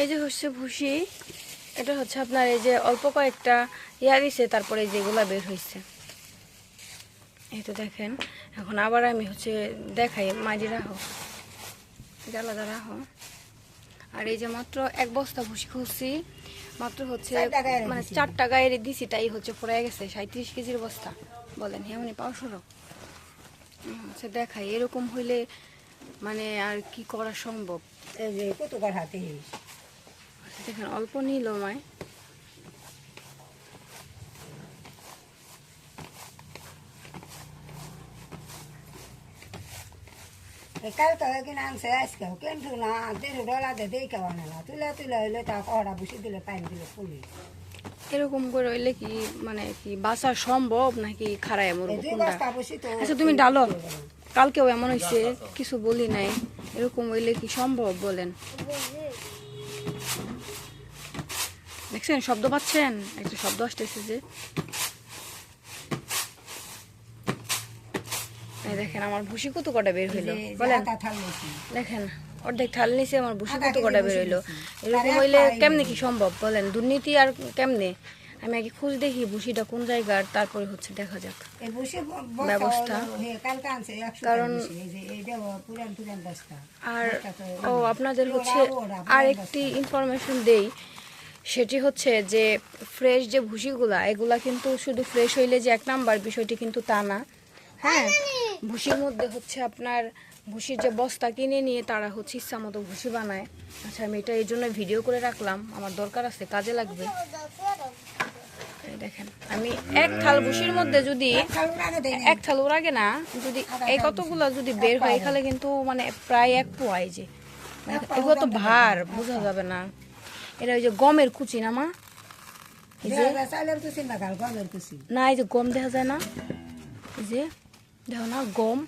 এই যে হচ্ছে ভুসি এটা হচ্ছে আপনার এই যে অল্প কয়েকটা ইয়া দিছে তারপরে এই যেগুলা বের হয়েছে এই তো দেখেন এখন আবার আমি হচ্ছে দেখাই মাঝি রাখো জ্বালাদা রাখো আর এই যে মাত্র এক বস্তা ভুসি খুঁজছি মাত্র হচ্ছে মানে দিছি। চারটা গায়ের দিছি তাই হচ্ছে পড়ে গেছে সাঁত্রিশ কেজির বস্তা। বলেন হেমনি পাঁচশো হচ্ছে দেখাই এরকম হইলে মানে আর কি করা সম্ভব? এই যে কত কর হাতে দেখেন অল্প নিল মায় কাল কিনা আনছে আজকে কিন্তু না দেড় ডলা দে কেউ আনে না। তুলে তুলে হইলে তা কড়া বসে দিলে দিলে ফুলি। এরকম করে হইলে কি মানে কি বাসা সম্ভব নাকি খারায় মরবো কোনটা? তো আচ্ছা তুমি ডালো কালকেও এমন হয়েছে কিছু বলি নাই। এরকম হইলে কি সম্ভব বলেন? দেখছেন শব্দ পাচ্ছেন? একটা শব্দ আসতেছে যে। এই দেখেন আমার ভুসি কত কটা বের হইল। বলেন। দেখেন অর্ধেক থাল নিচে আমার ভুসি কত কটা বের হইল। এরকম হইলে কেমনে কি সম্ভব? বলেন দুর্নীতি আর কেমনে? আমি আগে খোঁজ দেখি ভুসিটা কোন জায়গার তারপরে হচ্ছে দেখা যাক। ব্যবস্থা। কারণ- আর ও আপনাদের হচ্ছে আর একটি ইনফরমেশন দেই সেটি হচ্ছে যে ফ্রেশ যে ভুসিগুলা এগুলা কিন্তু শুধু ফ্রেশ হইলে যে এক নাম্বার বিষয়টি কিন্তু তা না। হ্যাঁ ভুসির মধ্যে হচ্ছে আপনার ভুসির যে বস্তা কিনে নিয়ে তারা হচ্ছে ইচ্ছা মতো ভুসি বানায়। আচ্ছা আমি এটা এই জন্য ভিডিও করে রাখলাম আমার দরকার আছে কাজে লাগবে। দেখেন। আমি এক থাল ভুসির মধ্যে যদি এক থাল ওর আগে না যদি এই কতগুলো যদি বের হয় এখানে কিন্তু মানে প্রায় এক পোয়াই যে। মানে এগুলো তো ভার বোঝা যাবে না। এটা ওই যে গমের কুচি না মা? এই যে। না এই যে গম দেখা যায় না। এই যে দেখো না গম।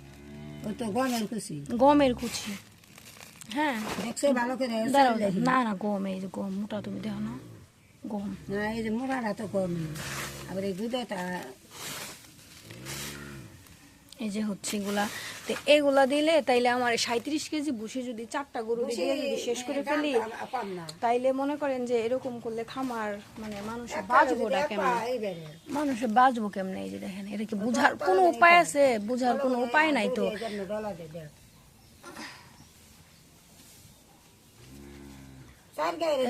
গমের কুচি। গমের কুচি। হ্যাঁ। না না গম এই যে গম মোটা তুমি দেখো না। গম। না এই যে মুড়াটা তো গমই আবার এই গুদোটা এই যে হচ্ছে এগুলা। তো এগুলা দিলে তাইলে আমার সাঁত্রিশ কেজি ভুসি যদি চারটা গরু দিয়ে যদি শেষ করে ফেলি তাইলে মনে করেন যে এরকম করলে খামার মানে মানুষে বাঁচবো না কেমন? মানুষে বাঁচবো কেমনে? এই যে দেখেন এটা কি বুঝার কোনো উপায় আছে? বুঝার কোনো উপায় নাই তো এই জন্য ডলা দে দেখ চার গায়ে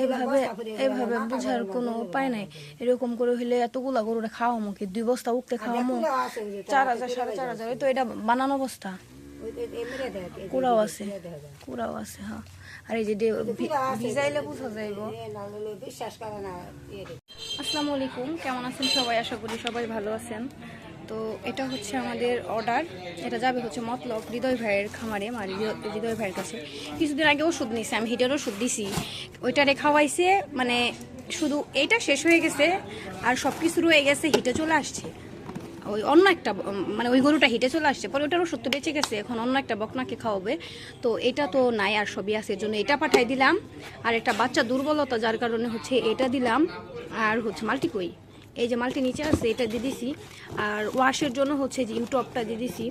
এইভাবে এইভাবে বুঝার কোনো উপায় নাই। এরকম করে হইলে এতগুলা মুখে দুই বস্তা উঠতে চার হাজার সাড়ে চার হাজার ওই তো এটা বানানো কুড়াও আছে। কুড়াও আছে হ্যাঁ। আর এই যে ভিজাইলে বুঝা যাইব। ইয়ে। আসসালামু আলাইকুম কেমন আছেন সবাই? আশা করি সবাই ভালো আছেন। তো এটা হচ্ছে আমাদের অর্ডার এটা যাবে হচ্ছে মতলব হৃদয় ভাইয়ের খামারে আমার হৃদয়- হৃদয় ভাইয়ের কাছে। কিছুদিন আগে ওষুধ নিয়েছে আমি হিটার ওষুধ দিছি। ওইটারে খাওয়াইছে মানে শুধু এইটা শেষ হয়ে গেছে, আর সব কিছু রয়ে গেছে হিটে চলে আসছে। ওই অন্য একটা মানে ওই গরুটা হিটে চলে আসছে, পরে ওটার ওষুধ তো বেঁচে গেছে, এখন অন্য একটা বকনাকে খাওয়াবে। তো এটা তো নাই আর সবই আছে, এর জন্য এটা পাঠাই দিলাম। আর একটা বাচ্চা দুর্বলতা, যার কারণে হচ্ছে এটা দিলাম, আর হচ্ছে মাল্টি কই এই যে মাল্টি নিচে আছে, এটা দিয়ে দিছি। আর ওয়াশের জন্য হচ্ছে যে ইউটপটা দিয়ে দিছি।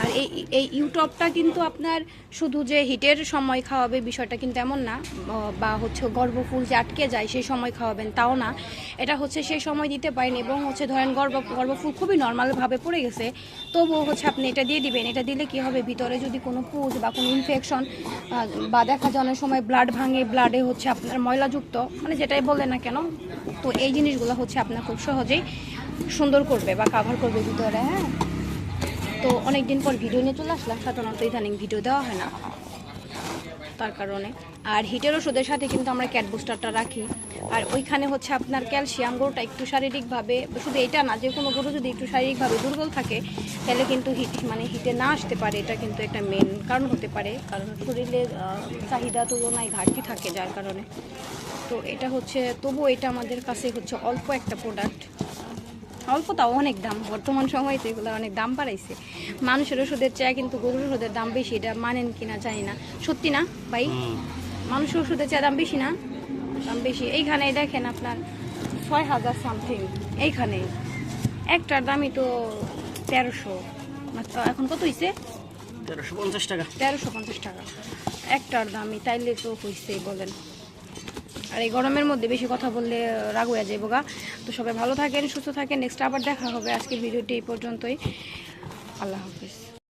আর এই এই ইউটপটা কিন্তু আপনার শুধু যে হিটের সময় খাওয়াবে বিষয়টা কিন্তু এমন না বা হচ্ছে গর্ভফুল যে আটকে যায় সেই সময় খাওয়াবেন তাও না। এটা হচ্ছে সেই সময় দিতে পারেন এবং হচ্ছে ধরেন গর্ভ, গর্ভফুল খুবই নর্মালভাবে পড়ে গেছে, তবুও হচ্ছে আপনি এটা দিয়ে দিবেন। এটা দিলে কি হবে? ভিতরে যদি কোনো পুজ বা কোনো ইনফেকশন বা দেখা যায় সময় ব্লাড ভাঙে ব্লাডে হচ্ছে আপনার ময়লাযুক্ত মানে যেটাই বললেন না কেন, তো এই জিনিসগুলো হচ্ছে আপনার খুব সহজেই সুন্দর করবে বা কাভার করবে ভিতরে হ্যাঁ? তো অনেক দিন পর ভিডিও নিয়ে চলে আসলাম, সাধারণত ইদানিং ভিডিও দেওয়া হয় না। তার কারণে। আর হিটের ওষুধের সাথে কিন্তু আমরা ক্যাট বুস্টারটা রাখি। আর ওইখানে হচ্ছে আপনার ক্যালসিয়াম গরুটা একটু শারীরিকভাবে শুধু এটা না যে কোনো গরু যদি একটু শারীরিকভাবে দুর্বল থাকে তাহলে কিন্তু হিট মানে হিটে না আসতে পারে এটা কিন্তু একটা মেন কারণ হতে পারে। কারণ শরীরের চাহিদা তুলনায় ঘাটতি থাকে যার কারণে। তো এটা হচ্ছে তবুও এটা আমাদের কাছে হচ্ছে অল্প একটা প্রোডাক্ট অল্প তাও অনেক দাম বর্তমান সময়ে তো এগুলো অনেক দাম বাড়াইছে। মানুষের ওষুধের চেয়ে কিন্তু গরুর ওষুধের দাম বেশি এটা মানেন কিনা জানি না। সত্যি না ভাই? মানুষের ওষুধের চেয়ে দাম বেশি না? বেশি। এইখানে দেখেন আপনার ছয় হাজার সামথিং এইখানে। একটার দামই তো তেরোশো। এখন কত হয়েছে তেরোশো পঞ্চাশ টাকা। তেরোশো পঞ্চাশ টাকা। একটার দামই তাইলে তো হয়েছে বলেন। আর এই গরমের মধ্যে বেশি কথা বললে রাগ হয়ে যাইব গা। তো সবাই ভালো থাকেন সুস্থ থাকেন। নেক্সট আবার দেখা হবে। আজকের ভিডিওটি এই পর্যন্তই। আল্লাহ হাফিজ।